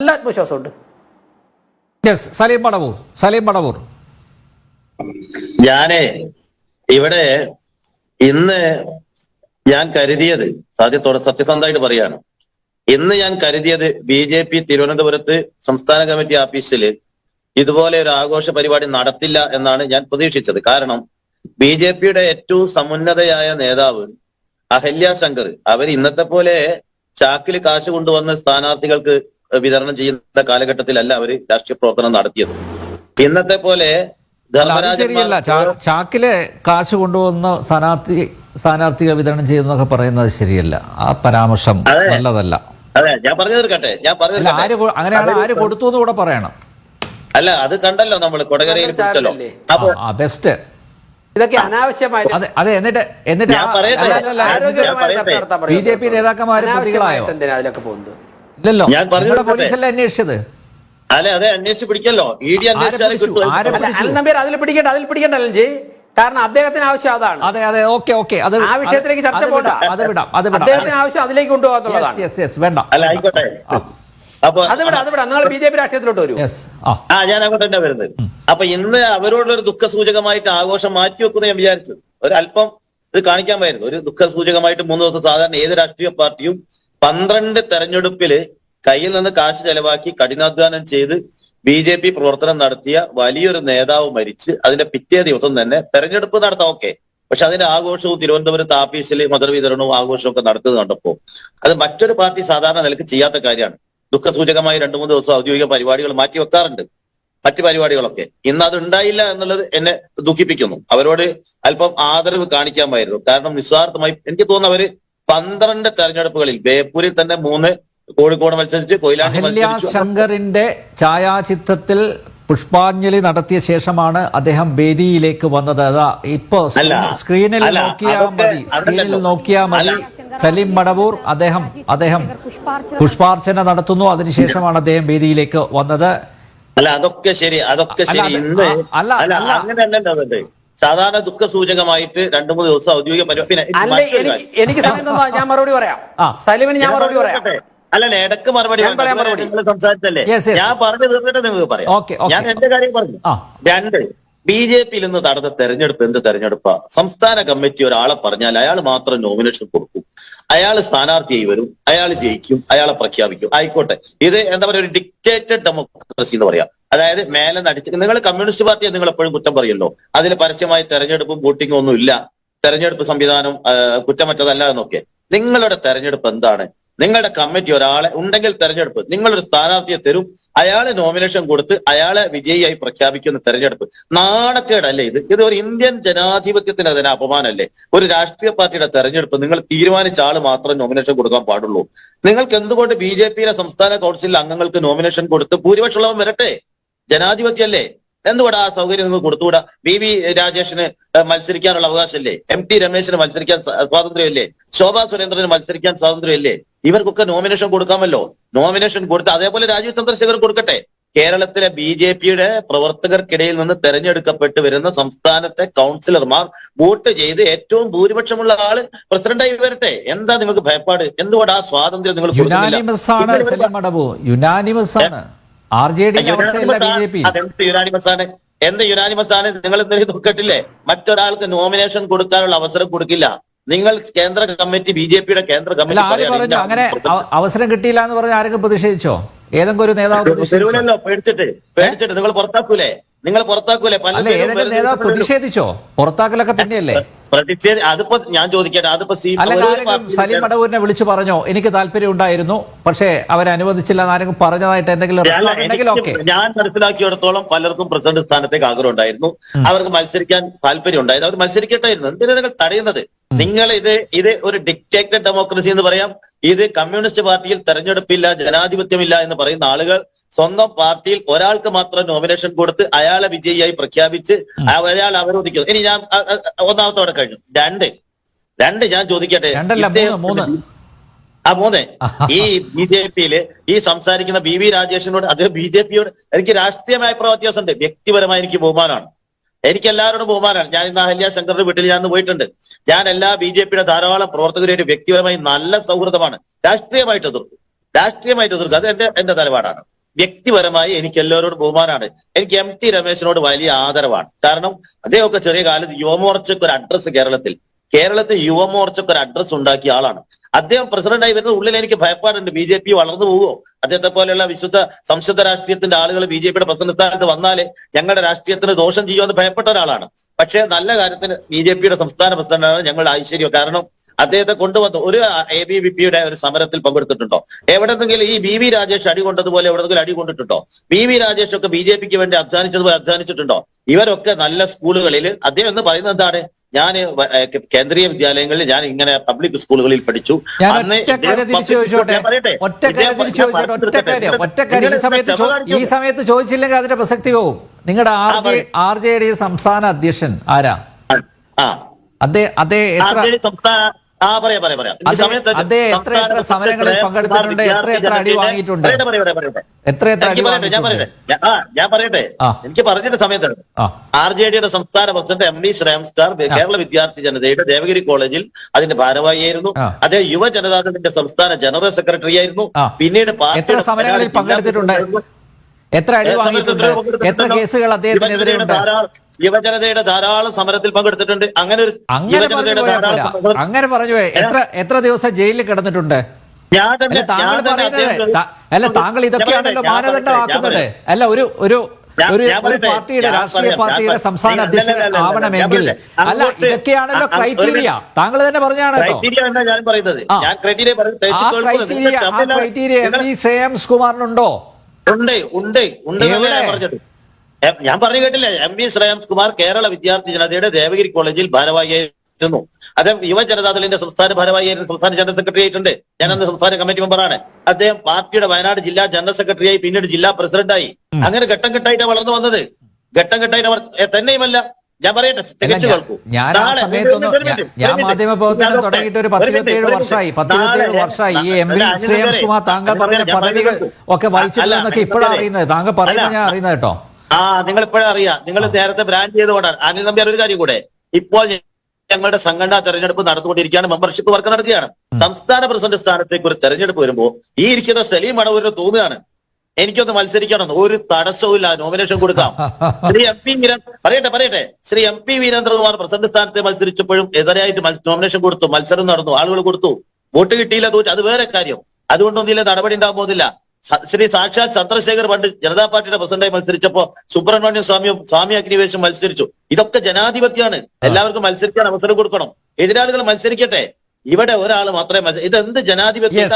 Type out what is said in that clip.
നല്ല ആത്മവിശ്വാസമുണ്ട്. യെസ് സലീം മടവൂർ സലീം മടവൂർ. ഞാനേ ഇവിടെ ഇന്ന് ഞാൻ കരുതിയത് സത്യത്തോടെ സത്യസന്ധമായിട്ട് പറയാണ്. ഇന്ന് ഞാൻ കരുതിയത് ബി ജെ പി തിരുവനന്തപുരത്ത് സംസ്ഥാന കമ്മിറ്റി ഓഫീസിൽ ഇതുപോലെ ഒരു ആഘോഷ പരിപാടി നടത്തില്ല എന്നാണ് ഞാൻ പ്രതീക്ഷിച്ചത്. കാരണം ബി ജെ പിയുടെ ഏറ്റവും സമുന്നതയായ നേതാവ് അഹല്യ ശങ്കർ അവർ ഇന്നത്തെ പോലെ ചാക്കിൽ കാശ് കൊണ്ടുവന്ന് സ്ഥാനാർത്ഥികൾക്ക് വിതരണം ചെയ്യുന്ന കാലഘട്ടത്തിലല്ല അവർ രാഷ്ട്രീയ പ്രവർത്തനം നടത്തിയത്. ഇന്നത്തെ പോലെ ശരിയല്ല. ചാക്കിലെ കാശ് കൊണ്ടുവന്ന് സ്ഥാനാർത്ഥി സ്ഥാനാർത്ഥികൾ വിതരണം ചെയ്യുന്നൊക്കെ പറയുന്നത് ശരിയല്ല. ആ പരാമർശം നല്ലതല്ല. അതെ ഞാൻ പറഞ്ഞു തീർക്കട്ടെ ഞാൻ പറഞ്ഞു അല്ല ആര് അങ്ങനെയാണ് ആര് കൊടുത്തു എന്ന് കൂടെ പറയണം. അല്ല അത് കണ്ടല്ലോ നമ്മൾ കൊടകരയിൽ കുറിച്ചല്ലോ? അപ്പൊ ബെസ്റ്റ്. ഇതൊക്കെ അനാവശ്യമായി. അതെ അതെ എന്നിട്ട് എന്നിട്ട്. ബി ജെ പി നേതാക്കന്മാര് പ്രതികളായോ? അതിലൊക്കെ പോകുന്നത്? ഇല്ലല്ലോ. ഞാൻ പറഞ്ഞു. പോലീസല്ലേ അന്വേഷിച്ചത്? അല്ലെ അതെ അന്വേഷിച്ച് പിടിക്കല്ലോ. ഇ ഡി നമ്പ്യാർ അതിൽ പിടിക്കണ്ട അതിൽ പിടിക്കണ്ട അലൻജി കാരണം അദ്ദേഹത്തിന് ആവശ്യം അതാണ്. അതെ അതെ ഓക്കെ ഓക്കെ. അത് ആ വിഷയത്തിലേക്ക് ചർച്ച വിടാം അത് വിടാം അത് വിടാം. അദ്ദേഹത്തിന് ആവശ്യം അതിലേക്ക് കൊണ്ടുപോകാന്നുള്ളതാണ് യെസ് യെസ് വേണ്ട. അല്ല ആയിക്കോട്ടെ. ആ. അപ്പൊ അത് വിടാം അത് വിടാം. നിങ്ങൾ ബി ജെ പി രാഷ്ട്രീയത്തിലോട്ട് വരൂ. യെസ് ആ. ഞാൻ അങ്ങോട്ട് തന്നെ വരുന്നത് അപ്പൊ ഇന്ന് അവരോടൊരു ദുഃഖ സൂചകമായിട്ട് ആഘോഷം മാറ്റി വെക്കുന്നു ഞാൻ വിചാരിച്ചു. ഒരല്പം ഇത് കാണിക്കാൻ പറ്റുന്നു ഒരു ദുഃഖ സൂചകമായിട്ട് മൂന്ന് ദിവസം സാധാരണ ഏത് രാഷ്ട്രീയ പാർട്ടിയും പന്ത്രണ്ട് തെരഞ്ഞെടുപ്പിൽ കയ്യിൽ നിന്ന് കാശ് ചെലവാക്കി കഠിനാധ്വാനം ചെയ്ത് ബി ജെ പി പ്രവർത്തനം നടത്തിയ വലിയൊരു നേതാവ് മരിച്ച് അതിന്റെ പിറ്റേ ദിവസം തന്നെ തെരഞ്ഞെടുപ്പ് നടത്താം ഓക്കെ. പക്ഷെ അതിന്റെ ആഘോഷവും തിരുവനന്തപുരത്ത് ആഫീസിൽ മധുരവിതരണവും ആഘോഷവും ഒക്കെ നടത്തുന്നത് കണ്ടപ്പോ അത് മറ്റൊരു പാർട്ടി സാധാരണ നിലയ്ക്ക് ചെയ്യാത്ത കാര്യമാണ്. ദുഃഖസൂചകമായി രണ്ടു മൂന്ന് ദിവസം ഔദ്യോഗിക പരിപാടികൾ മാറ്റി വെക്കാറുണ്ട്. മറ്റു പരിപാടികളൊക്കെ. ഇന്ന് അത് ഉണ്ടായില്ല എന്നുള്ളത് എന്നെ ദുഃഖിപ്പിക്കുന്നു. അവരോട് അല്പം ആദരവ് കാണിക്കാമായിരുന്നു. കാരണം നിസ്വാർത്ഥമായി എനിക്ക് തോന്നുന്നു അവർ പന്ത്രണ്ട് തെരഞ്ഞെടുപ്പുകളിൽ ബേപ്പൂരിൽ തന്നെ മൂന്ന് കോഴിക്കോട് മത്സരിച്ച് കൊയിലാണ്ടി ശങ്കറിന്റെ ഛായാചിത്രത്തിൽ പുഷ്പാഞ്ജലി നടത്തിയ ശേഷമാണ് അദ്ദേഹം വേദിയിലേക്ക് വന്നത്. അതാ ഇപ്പോ സ്ക്രീനിൽ നോക്കിയാ നോക്കിയാൽ മതി സ്ക്രീനിൽ നോക്കിയാ നോക്കിയാൽ മതി സലീം മടവൂർ അദ്ദേഹം അദ്ദേഹം പുഷ്പാർച്ചന നടത്തുന്നു. അതിനുശേഷമാണ് അദ്ദേഹം വേദിയിലേക്ക് വന്നത്. അല്ല അതൊക്കെ ശരി അതൊക്കെ ശരി. ഇന്ന് അല്ല, അല്ല അല്ല. അങ്ങനെ തന്നെ ഉണ്ടാവുന്നത് സാധാരണ ദുഃഖ സൂചകമായിട്ട് രണ്ടു മൂന്ന് ദിവസം ഔദ്യോഗിക പരിപാടി. എനിക്ക് ഞാൻ മറുപടി പറയാം. സലീമിന് സലിമിന് ഞാൻ മറുപടി പറയാം. അല്ലല്ല ഇടയ്ക്ക് മറുപടി സംസാരിച്ചല്ലേ? Yes, yes. ഞാൻ പറഞ്ഞു തീർന്നിട്ട് നിങ്ങൾക്ക് പറയാം. Okay, okay. ഞാൻ എന്റെ കാര്യം പറഞ്ഞു. രണ്ട് ബി ജെ പിയിൽ നിന്ന് നടന്ന തെരഞ്ഞെടുപ്പ് എന്ത് തെരഞ്ഞെടുപ്പാ? സംസ്ഥാന കമ്മിറ്റി ഒരാളെ പറഞ്ഞാൽ അയാൾ മാത്രം നോമിനേഷൻ കൊടുക്കും. അയാൾ സ്ഥാനാർത്ഥിയായി വരും അയാൾ ജയിക്കും അയാളെ പ്രഖ്യാപിക്കും. ആയിക്കോട്ടെ. ഇത് എന്താ പറയുക ഒരു ഡിക്റ്റേറ്റഡ് ഡെമോക്രസി എന്ന് പറയാം. അതായത് മേലെ നടിച്ച് നിങ്ങൾ കമ്മ്യൂണിസ്റ്റ് പാർട്ടിയെ നിങ്ങൾ എപ്പോഴും കുറ്റം പറയല്ലോ. അതിൽ പരസ്യമായി തെരഞ്ഞെടുപ്പും വോട്ടിങ്ങും ഒന്നും ഇല്ല തെരഞ്ഞെടുപ്പ് സംവിധാനം കുറ്റമറ്റതല്ല എന്നൊക്കെ. നിങ്ങളുടെ തെരഞ്ഞെടുപ്പ് എന്താണ്? നിങ്ങളുടെ കമ്മിറ്റി ഒരാളെ ഉണ്ടെങ്കിൽ തെരഞ്ഞെടുപ്പ്. നിങ്ങളൊരു സ്ഥാനാർത്ഥിയെ തരും. അയാളെ നോമിനേഷൻ കൊടുത്ത് അയാളെ വിജയിയായി പ്രഖ്യാപിക്കുന്ന തെരഞ്ഞെടുപ്പ്. നാണക്കേടല്ലേ ഇത്? ഇത് ഒരു ഇന്ത്യൻ ജനാധിപത്യത്തിന് അതിന് അപമാനമല്ലേ ഒരു രാഷ്ട്രീയ പാർട്ടിയുടെ തെരഞ്ഞെടുപ്പ് നിങ്ങൾ തീരുമാനിച്ച ആൾ മാത്രം നോമിനേഷൻ കൊടുക്കാൻ പാടുള്ളൂ. നിങ്ങൾക്ക് എന്തുകൊണ്ട് ബി ജെ പിയിലെ സംസ്ഥാന കൗൺസിലിൽ അംഗങ്ങൾക്ക് നോമിനേഷൻ കൊടുത്ത് ഭൂരിപക്ഷമുള്ളവൻ വരട്ടെ? ജനാധിപത്യമല്ലേ എന്തുകൂടാ ആ സൗകര്യം നിങ്ങൾ കൊടുത്തുകൂടാ? വി വി രാജേഷിന് മത്സരിക്കാനുള്ള അവകാശമല്ലേ? എം ടി രമേശിന് മത്സരിക്കാൻ സ്വാതന്ത്ര്യമില്ലേ? ശോഭാ സുരേന്ദ്രന് മത്സരിക്കാൻ സ്വാതന്ത്ര്യമില്ലേ? ഇവർക്കൊക്കെ നോമിനേഷൻ കൊടുക്കാമല്ലോ. നോമിനേഷൻ കൊടുത്ത് അതേപോലെ രാജീവ് ചന്ദ്രശേഖർ കൊടുക്കട്ടെ. കേരളത്തിലെ ബി ജെ പിയുടെ പ്രവർത്തകർക്കിടയിൽ നിന്ന് തെരഞ്ഞെടുക്കപ്പെട്ട് വരുന്ന സംസ്ഥാനത്തെ കൗൺസിലർമാർ വോട്ട് ചെയ്ത് ഏറ്റവും ഭൂരിപക്ഷമുള്ള ആൾ പ്രസിഡന്റായി വരട്ടെ. എന്താ നിങ്ങൾക്ക് ഭയപ്പാട്? എന്തുകൊണ്ട് ആ സ്വാതന്ത്ര്യം നിങ്ങൾ? യുനാനിമസ് ആണ് ആണ്. ആർ ജെ ഡി യുനാനിമസ് എന്ത് യുനാനിമസ് ആണ്? നിങ്ങൾ നോക്കട്ടില്ലേ മറ്റൊരാൾക്ക് നോമിനേഷൻ കൊടുക്കാനുള്ള അവസരം കൊടുക്കില്ല. നിങ്ങൾ കേന്ദ്ര കമ്മിറ്റി ബി ജെ പിയുടെ കേന്ദ്ര കമ്മിറ്റി അങ്ങനെ അവസരം കിട്ടിയില്ല എന്ന് പറഞ്ഞ ആരെങ്കിലും പ്രതിഷേധിച്ചോ? ഏതെങ്കിലും ഒരു നേതാവ് പേടിച്ചിട്ട് പേടിച്ചിട്ട് നിങ്ങൾ പുറത്താക്കൂലേ? നിങ്ങൾ പുറത്താക്കൂലേ? നേതാവ് പ്രതിഷേധിച്ചോ? പുറത്താക്കലൊക്കെ പിന്നെയല്ലേ? പ്രതിഷേധ അതിപ്പോ ഞാൻ ചോദിക്കട്ടെ അതിപ്പോ സലീം മടവൂരിനെ വിളിച്ചു പറഞ്ഞോ? എനിക്ക് താല്പര്യം ഉണ്ടായിരുന്നു പക്ഷേ അവരെ അനുവദിച്ചില്ല ആരെങ്കിലും പറഞ്ഞതായിട്ട് എന്തെങ്കിലും ഞാൻ മനസ്സിലാക്കിയിടത്തോളം പലർക്കും പ്രസിഡന്റ് സ്ഥാനത്തേക്ക് ആഗ്രഹം ഉണ്ടായിരുന്നു അവർക്ക് മത്സരിക്കാൻ താല്പര്യം ഉണ്ടായിരുന്നു. അവർ മത്സരിക്കട്ടായിരുന്നു. എന്തിനാ നിങ്ങൾ തടയുന്നത്? നിങ്ങൾ ഇത് ഇത് ഒരു ഡിക്റ്റേറ്റഡ് ഡെമോക്രസി എന്ന് പറയാം. ഇത് കമ്മ്യൂണിസ്റ്റ് പാർട്ടിയിൽ തെരഞ്ഞെടുപ്പില്ല ജനാധിപത്യമില്ല എന്ന് പറയുന്ന ആളുകൾ സ്വന്തം പാർട്ടിയിൽ ഒരാൾക്ക് മാത്രം നോമിനേഷൻ കൊടുത്ത് അയാളെ വിജയിയായി പ്രഖ്യാപിച്ച് അയാൾ അവരോധിക്കുന്നു ഇനി ഞാൻ ഒന്നാമത്തോടെ കഴിഞ്ഞു. രണ്ട്. രണ്ട് ഞാൻ ചോദിക്കട്ടെ? ആ മൂന്ന്. ഈ ബി ജെ പിയിൽ ഈ സംസാരിക്കുന്ന ബി വി രാജേഷിനോട് അദ്ദേഹം ബി ജെ പിയോട് എനിക്ക് രാഷ്ട്രീയമായ വ്യത്യാസമുണ്ട് വ്യക്തിപരമായി എനിക്ക് ബഹുമാനമാണ്. എനിക്ക് എല്ലാവരോടും ബഹുമാനമാണ്. ഞാൻ ഇന്ന് അഹല്യ ശങ്കറിന്റെ വീട്ടിൽ ഞാൻ പോയിട്ടുണ്ട്. ഞാൻ എല്ലാ ബി ജെ പിയുടെ ധാരാളം പ്രവർത്തകരുമായിട്ട് വ്യക്തിപരമായി നല്ല സൗഹൃദമാണ്. രാഷ്ട്രീയമായിട്ട് എതിർത്തു രാഷ്ട്രീയമായിട്ട് എതിർക്കും. അത് എന്റെ എന്റെ നിലപാടാണ്. വ്യക്തിപരമായി എനിക്ക് എല്ലാവരോടും ബഹുമാനമാണ്. എനിക്ക് എം ടി രമേശിനോട് വലിയ ആദരവാണ്. കാരണം അദ്ദേഹമൊക്കെ ചെറിയ കാലത്ത് യുവമോർച്ചയ്ക്ക് ഒരു അഡ്രസ് കേരളത്തിൽ. കേരളത്തിൽ യുവമോർച്ചയ്ക്ക് ഒരു അഡ്രസ് ഉണ്ടാക്കിയ ആളാണ്. അദ്ദേഹം പ്രസിഡന്റായി വരുന്ന ഉള്ളിൽ എനിക്ക് ഭയപ്പാടുണ്ട്. ബി ജെ പി വളർന്നു പോവുമോ അദ്ദേഹത്തെ പോലെയുള്ള വിശുദ്ധ സംശുദ്ധ രാഷ്ട്രീയത്തിന്റെ ആളുകൾ ബി ജെ പിയുടെ പ്രസിഡന്റ് സ്ഥാനത്ത് വന്നാലേ ഞങ്ങളുടെ രാഷ്ട്രീയത്തിന് ദോഷം ചെയ്യുമെന്ന് ഭയപ്പെട്ട ഒരാളാണ്. പക്ഷേ നല്ല കാര്യത്തിന് ബി ജെ പിയുടെ സംസ്ഥാന പ്രസിഡന്റാണ് ഞങ്ങളുടെ ഐശ്വര്യം. കാരണം അദ്ദേഹത്തെ കൊണ്ടുവന്നു ഒരു എ ബി വി പിയുടെ ഒരു സമരത്തിൽ പങ്കെടുത്തിട്ടുണ്ടോ? എവിടെന്നെങ്കിലും ഈ ബി വി രാജേഷ് അടി കൊണ്ടതുപോലെ എവിടെന്നെങ്കിലും അടി കൊണ്ടിട്ടുണ്ടോ? ബി വി രാജേഷ് ഒക്കെ ബി ജെ പിക്ക് വേണ്ടി അധ്വാനിച്ചതുപോലെ അധ്വാനിച്ചിട്ടുണ്ടോ? ഇവരൊക്കെ നല്ല സ്കൂളുകളിൽ അദ്ദേഹം എന്ന് പറയുന്നത് എന്താണ്? ഞാൻ കേന്ദ്രീയ വിദ്യാലയങ്ങളിൽ ഞാൻ ഇങ്ങനെ പബ്ലിക് സ്കൂളുകളിൽ പഠിച്ചു. ഈ സമയത്ത് ചോദിച്ചില്ലെങ്കിൽ അതിന്റെ പ്രസക്തി പോകും നിങ്ങളുടെ ആർ ജെ പറയൂ. ആർ ജെ ഡി സംസ്ഥാന അധ്യക്ഷൻ ആരാ? ആ. അതെ അദ്ദേഹം ആ പറയാം പറയാം പറയാം. എത്ര എത്ര സമരങ്ങളിൽ പങ്കെടുത്തിട്ടുണ്ട്, എത്ര എത്ര അടി വാങ്ങിയിട്ടുണ്ട്? എത്ര എത്ര അടി ഞാൻ പറയട്ടെ. ഞാൻ- ആ ഞാൻ പറയട്ടെ. എനിക്ക് പറഞ്ഞിട്ട് സമയത്ത് ആ. ആർ ജെ ഡിയുടെ സംസ്ഥാന പ്രസിഡന്റ് എം വി ശ്രേംസ്കാർ കേരള വിദ്യാർത്ഥി ജനതയുടെ ദേവഗിരി കോളേജിൽ അതിന്റെ ഭാരവാഹിയായിരുന്നു. അദ്ദേഹം യുവജനതാദളിന്റെ സംസ്ഥാന ജനറൽ സെക്രട്ടറി ആയിരുന്നു പിന്നീട് സമരങ്ങളിൽ പങ്കെടുത്തിട്ടുണ്ട്? എത്ര അടി വാങ്ങിയിട്ടുണ്ട്? എത്ര കേസുകൾ അദ്ദേഹത്തിനെതിരെ ഉണ്ട് യുവജനതയുടെ ധാരാളം സമരത്തിൽ പങ്കെടുത്തിട്ടുണ്ട്. അങ്ങനെ ഒരു അങ്ങനെ പറഞ്ഞു അങ്ങനെ പറഞ്ഞു എത്ര എത്ര ദിവസം ജയിലിൽ കിടന്നിട്ടുണ്ട്? അല്ല താങ്കൾ പറയുന്നത് അല്ല താങ്കൾ ഞാൻ ഇതൊക്കെയാണല്ലോ മാനദണ്ഡമാക്കുന്നത് അല്ല ഒരു ഒരു ഒരു ഒരു പാർട്ടിയുടെ രാഷ്ട്രീയ പാർട്ടിയുടെ സംസ്ഥാന അധ്യക്ഷൻ ആവണമെങ്കിൽ. അല്ല ഇതൊക്കെയാണല്ലോ ക്രൈറ്റീരിയ. താങ്കൾ തന്നെ പറഞ്ഞാണല്ലോ. ആ. ക്രൈറ്റീരിയ ആ ക്രൈറ്റീരിയ എം വി ശ്രേയംസ് കുമാറിനുണ്ടോ? ഉണ്ട് ഉണ്ട് ഉണ്ട് എന്നല്ലേ ഞാൻ പറഞ്ഞു കേട്ടില്ല എം വി ശ്രേയാംസ് കുമാർ കേരള വിദ്യാർത്ഥി ജനതയുടെ ദേവഗിരി കോളേജിൽ ഭാരവാഹിയായിരുന്നു. അദ്ദേഹം യുവജനതാദളിന്റെ സംസ്ഥാന ഭാരവാഹിയായിരുന്നു സംസ്ഥാന ജനറൽ സെക്രട്ടറി ആയിട്ടുണ്ട്. ഞാൻ അന്ന് സംസ്ഥാന കമ്മിറ്റി മെമ്പറാണ് അദ്ദേഹം പാർട്ടിയുടെ വയനാട് ജില്ലാ ജനറൽ സെക്രട്ടറിയായി പിന്നീട് ജില്ലാ പ്രസിഡന്റായി. അങ്ങനെ ഘട്ടം ഘട്ടമായിട്ടാണ് വളർന്നു വന്നത്. ഘട്ടം ഘട്ടമായിട്ട് തന്നെയുമല്ല. ഞാൻ പറയട്ടെ അല്ല, തികച്ചു ഞാൻ- കേൾക്കൂ ഞാൻ ആ സമയത്തൊന്നും ഞാൻ-. മാധ്യമ പ്രവർത്തനം തുടങ്ങിയിട്ട് ഒരു പത്തിരുപത്തിയേഴ്. വർഷമായി. പത്തിരുപത്തിയേഴ് വർഷമായി ഈ എം വി ശ്രേയംസ് കുമാർ താങ്കൾ പറഞ്ഞ പദവികൾ ഒക്കെ വഹിച്ചിട്ടുണ്ടെന്നൊക്കെ അല്ല, ഇപ്പോഴാണ് അറിയുന്നത്. താങ്കൾ പറയുന്നത്. ഞാൻ അറിയുന്നത് കേട്ടോ. ആ നിങ്ങൾ ഇപ്പോഴും അറിയാം. നിങ്ങൾ നേരത്തെ ബ്രാൻഡ് ചെയ്തുകൊണ്ടാണ് അനിൽ നമ്പ്യാർ ഒരു കാര്യം കൂടെ. ഇപ്പോൾ ഞങ്ങളുടെ സംഘടനാ തെരഞ്ഞെടുപ്പ് നടന്നുകൊണ്ടിരിക്കുകയാണ്. മെമ്പർഷിപ്പ് വർക്ക് നടക്കുകയാണ്. സംസ്ഥാന പ്രസിഡന്റ് സ്ഥാനത്തേക്ക് ഒരു തെരഞ്ഞെടുപ്പ് വരുമ്പോൾ ഈ ഇരിക്കുന്ന സലീം മണവൂരിന് തോന്നുകയാണ്. എനിക്കൊന്ന് മത്സരിക്കണം ഒരു തടസ്സവും നോമിനേഷൻ കൊടുക്കാം. ശ്രീ എം പി വീരൻ പറയട്ടെ പറയട്ടെ. Shri M P Veerendrakumar president സ്ഥാനത്തെ മത്സരിച്ചപ്പോഴും എതിരായിട്ട് നോമിനേഷൻ കൊടുത്തു. മത്സരം നടന്നു. ആളുകൾ കൊടുത്തു. വോട്ട് കിട്ടിയില്ല തോറ്റു. അത് വേറെ കാര്യം. അതുകൊണ്ടൊന്നും ഇല്ല നടപടി ഉണ്ടാകാൻ പോകുന്നില്ല ശ്രീ സാക്ഷാത് ചന്ദ്രശേഖർ പണ്ട് ജനതാ പാർട്ടിയുടെ പ്രസിഡന്റായി മത്സരിച്ചപ്പോ സുബ്രഹ്മണ്യം സ്വാമിയും സ്വാമി അഗ്നിവേശം മത്സരിച്ചു. ഇതൊക്കെ ജനാധിപത്യമാണ്. എല്ലാവർക്കും മത്സരിക്കാൻ അവസരം കൊടുക്കണം. എതിരാളികൾ മത്സരിക്കട്ടെ. ഇവിടെ ഒരാൾ മാത്രമേ ഇത് ഇതെന്ത് ജനാധിപത്യം?